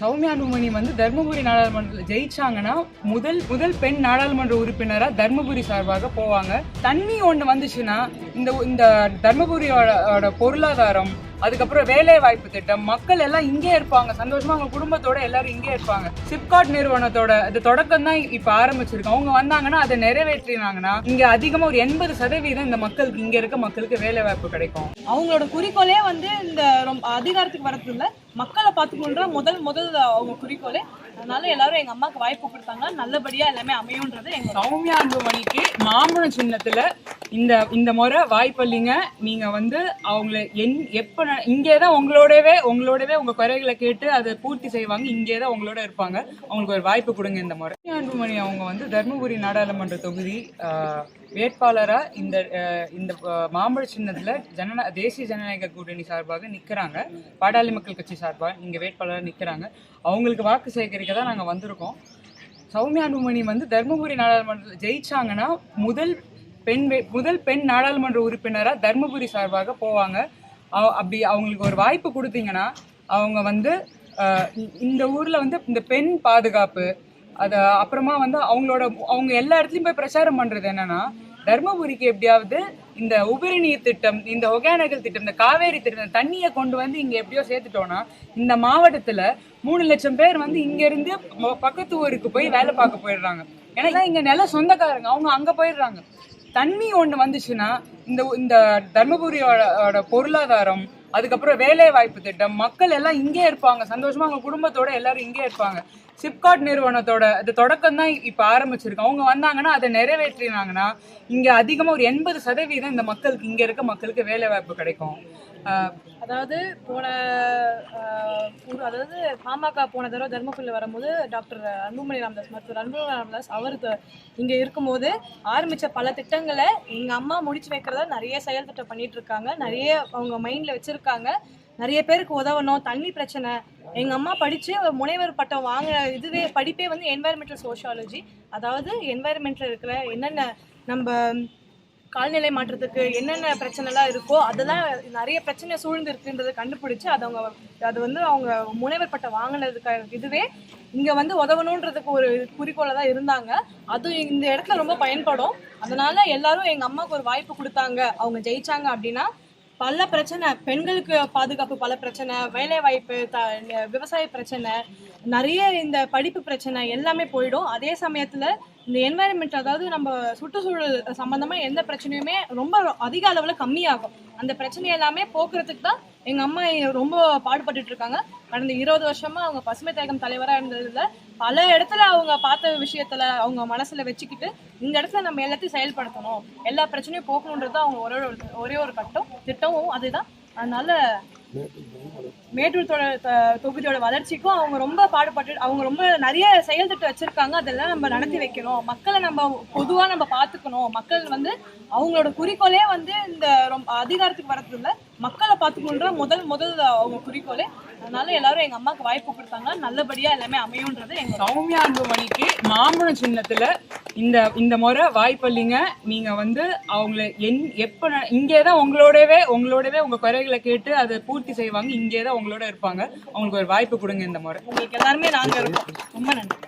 சௌமியா அன்புமணி வந்து தர்மபுரி நாடாளுமன்றத்தில் ஜெயிச்சாங்கன்னா முதல் முதல் பெண் நாடாளுமன்ற உறுப்பினராக தர்மபுரி சார்பாக போவாங்க. தண்ணி ஒன்று வந்துச்சுன்னா இந்த இந்த தர்மபுரியோட பொருளாதாரம் அதுக்கப்புறம் வேலை வாய்ப்பு திட்டம். மக்கள் எல்லாம் இங்கே இருப்பாங்க. சந்தோஷமா அவங்க குடும்பத்தோட எல்லாரும் இங்கே இருப்பாங்க. சிப்காட் நிறுவனத்தோட அது தொடக்கம் தான் இப்ப ஆரம்பிச்சிருக்கு. அவங்க வந்தாங்கன்னா அதை நிறைவேற்றினாங்கன்னா இங்க அதிகமா ஒரு எண்பது சதவீதம் இந்த மக்களுக்கு இங்க இருக்க மக்களுக்கு வேலை வாய்ப்பு கிடைக்கும். அவங்களோட குறிக்கோளே வந்து இந்த ரொம்ப அதிகாரத்துக்கு வரது இல்ல மக்களை பார்த்துக்கணுன்ற முதல் முதல் அவங்க குறிக்கோளே. அதனால எல்லாரும் எங்க அம்மாக்கு வாய்ப்பு கொடுத்தாங்க நல்லபடியா எல்லாமே அமையும்ன்றது எங்க சௌமியா அன்புமணிக்கு மாம்பழம் சின்னத்துல இந்த இந்த முறை வாய்ப்பல்லிங்க நீங்க வந்து அவங்கள என் எப்போ ந- இங்கே தான் உங்களோடவே உங்களோடவே உங்க குறைகளை கேட்டு அதை பூர்த்தி செய்வாங்க. இங்கே தான் உங்களோட இருப்பாங்க. அவங்களுக்கு ஒரு வாய்ப்பு கொடுங்க இந்த முறை. அன்புமணி அவங்க வந்து தர்மபுரி நாடாளுமன்ற தொகுதி வேட்பாளராக இந்த இந்த மாம்பழ சின்னத்தில் ஜனநா தேசிய ஜனநாயக கூட்டணி சார்பாக நிற்கிறாங்க பாடாளி மக்கள் கட்சி சார்பாக இங்கே வேட்பாளராக நிற்கிறாங்க அவங்களுக்கு வாக்கு சேகரிக்க தான் நாங்கள் வந்திருக்கோம். சௌமியா அன்புமணி வந்து தர்மபுரி நாடாளுமன்றத்தில் ஜெயிச்சாங்கன்னா முதல் பெண் முதல் பெண் நாடாளுமன்ற உறுப்பினராக தர்மபுரி சார்பாக போவாங்க. அப்படி அவங்களுக்கு ஒரு வாய்ப்பு கொடுத்தீங்கன்னா அவங்க வந்து இந்த ஊரில் வந்து இந்த பெண் பாதுகாப்பு அதை அப்புறமா வந்து அவங்களோட அவங்க எல்லா இடத்துலையும் போய் பிரச்சாரம் பண்ணுறது என்னன்னா தர்மபுரிக்கு எப்படியாவது இந்த உபரி நீர் திட்டம் இந்த ஒகேனகல் திட்டம் இந்த காவேரி திட்டம் தண்ணியை கொண்டு வந்து இங்கே எப்படியோ சேர்த்துட்டோன்னா இந்த மாவட்டத்தில் மூணு லட்சம் பேர் வந்து இங்கேருந்து பக்கத்து ஊருக்கு போய் வேலை பார்க்க போயிடுறாங்க. ஏன்னா இங்கே நில சொந்தக்காரங்க அவங்க அங்கே போயிடுறாங்க. தண்ணி ஒன்று வந்துச்சுன்னா இந்த இந்த தர்மபுரியோட பொருளாதாரம் அதுக்கப்புறம் வேலை வாய்ப்பு திட்டம் மக்கள் எல்லாம் இங்கே இருப்பாங்க. சந்தோஷமா அவங்க குடும்பத்தோட எல்லாரும் இங்கே இருப்பாங்க. சிப்காட் நிறுவனத்தோட அது தொடக்கம் தான் இப்போ ஆரம்பிச்சிருக்கு. அவங்க வந்தாங்கன்னா அதை நிறைவேற்றினாங்கன்னா இங்கே அதிகமாக ஒரு எண்பது சதவீதம் இந்த மக்களுக்கு இங்கே இருக்க மக்களுக்கு வேலை வாய்ப்பு கிடைக்கும். அதாவது போன ஆஹ், அதாவது பாமக போன தடவை தர்மபுரியில் வரும்போது டாக்டர் அன்புமணி ராமதாஸ் மருத்துவர் அன்புமணி ராமதாஸ் அவர் இங்கே இங்க இருக்கும்போது ஆரம்பிச்ச பல திட்டங்களை எங்க அம்மா முடிச்சு வைக்கிறதா நிறைய செயல் திட்டம் பண்ணிட்டு இருக்காங்க. நிறைய அவங்க மைண்ட்ல வச்சிருக்காங்க. நிறைய பேருக்கு உதவணும். தண்ணி பிரச்சனை. எங்க அம்மா படிச்சு முனைவர் பட்டம் வாங்கின இதுவே படிப்பே வந்து என்வாயர்மெண்டல் சோஷியாலஜி அதாவது என்வாயர்மெண்ட்ல இருக்கிற என்னென்ன நம்ம கால்நிலை மாற்றத்துக்கு என்னென்ன பிரச்சனைலாம் இருக்கோ அதெல்லாம் நிறைய பிரச்சனை சூழ்ந்து இருக்குன்றதை கண்டுபிடிச்சு அதை அவங்க அது வந்து அவங்க முனைவர் பட்டம் வாங்கினதுக்கான இதுவே இங்கே வந்து உதவணுன்றதுக்கு ஒரு குறிக்கோளை தான் இருந்தாங்க. அது இந்த இடத்துல ரொம்ப பயன்படும். அதனால எல்லாரும் எங்கள் அம்மாவுக்கு ஒரு வாய்ப்பு கொடுத்தாங்க. அவங்க ஜெயிச்சாங்க அப்படின்னா பல பிரச்சனை பெண்களுக்கு பாதுகாப்பு பல பிரச்சனை வேலை வாய்ப்பு த விவசாய பிரச்சனை நிறைய இந்த படிப்பு பிரச்சனை எல்லாமே போயிடும். அதே சமயத்தில் இந்த என்வாயன்மெண்ட் அதாவது நம்ம சுற்றுச்சூழல் சம்பந்தமா எந்த பிரச்சனையுமே ரொம்ப அதிக அளவுல கம்மியாகும். அந்த பிரச்சனை எல்லாமே போக்குறதுக்கு தான் எங்க அம்மா ரொம்ப பாடுபட்டுட்டு இருக்காங்க. கடந்த இருபது வருஷமா அவங்க பசுமை தேகம் தலைவரா இருந்ததுல பல இடத்துல அவங்க பார்த்த விஷயத்துல அவங்க மனசுல வச்சுக்கிட்டு இந்த இடத்துல நம்ம எல்லாத்தையும் செயல்படுத்தணும். எல்லா பிரச்சனையும் போக்கணுன்றது அவங்க ஒரே ஒரு ஒரே ஒரு கட்டம் திட்டமும் அதுதான். அதனால மேட்டூர் தொகுதியோட வளர்ச்சிக்கும் அவங்க ரொம்ப பாடுபட்டு அவங்க ரொம்ப நிறைய செயல் திட்டம் வச்சிருக்காங்க. அதெல்லாம் நம்ம நடத்தி வைக்கணும். மக்களை நம்ம பொதுவா நம்ம பார்த்துக்கணும். மக்கள் வந்து அவங்களோட குறிக்கோளே வந்து இந்த ரொம்ப அதிகாரத்துக்கு வரது இல்ல மக்களை பார்த்துக்கணுன்ற முதல் முதல் அவங்க குறிக்கோளே. அதனால எல்லாரும் எங்க அம்மாவுக்கு வாய்ப்பு கொடுத்தாங்க நல்லபடியா எல்லாமே அமையும்ன்றது எங்க சௌமியா அன்புமணிக்கு மாம்பழம் சின்னத்துல இந்த இந்த முறை வாய்ப்பல்லிங்க நீங்க வந்து அவங்கள என் எப்ப ந- இங்கே தான் உங்களோடவே உங்களோடவே உங்க குறைகளை கேட்டு அதை பூர்த்தி செய்வாங்க. இங்கே தான் உங்களோட இருப்பாங்க. அவங்களுக்கு ஒரு வாய்ப்பு கொடுங்க இந்த முறை. உங்களுக்கு எல்லாருமே நாங்க இருக்கோம். ரொம்ப நன்றி.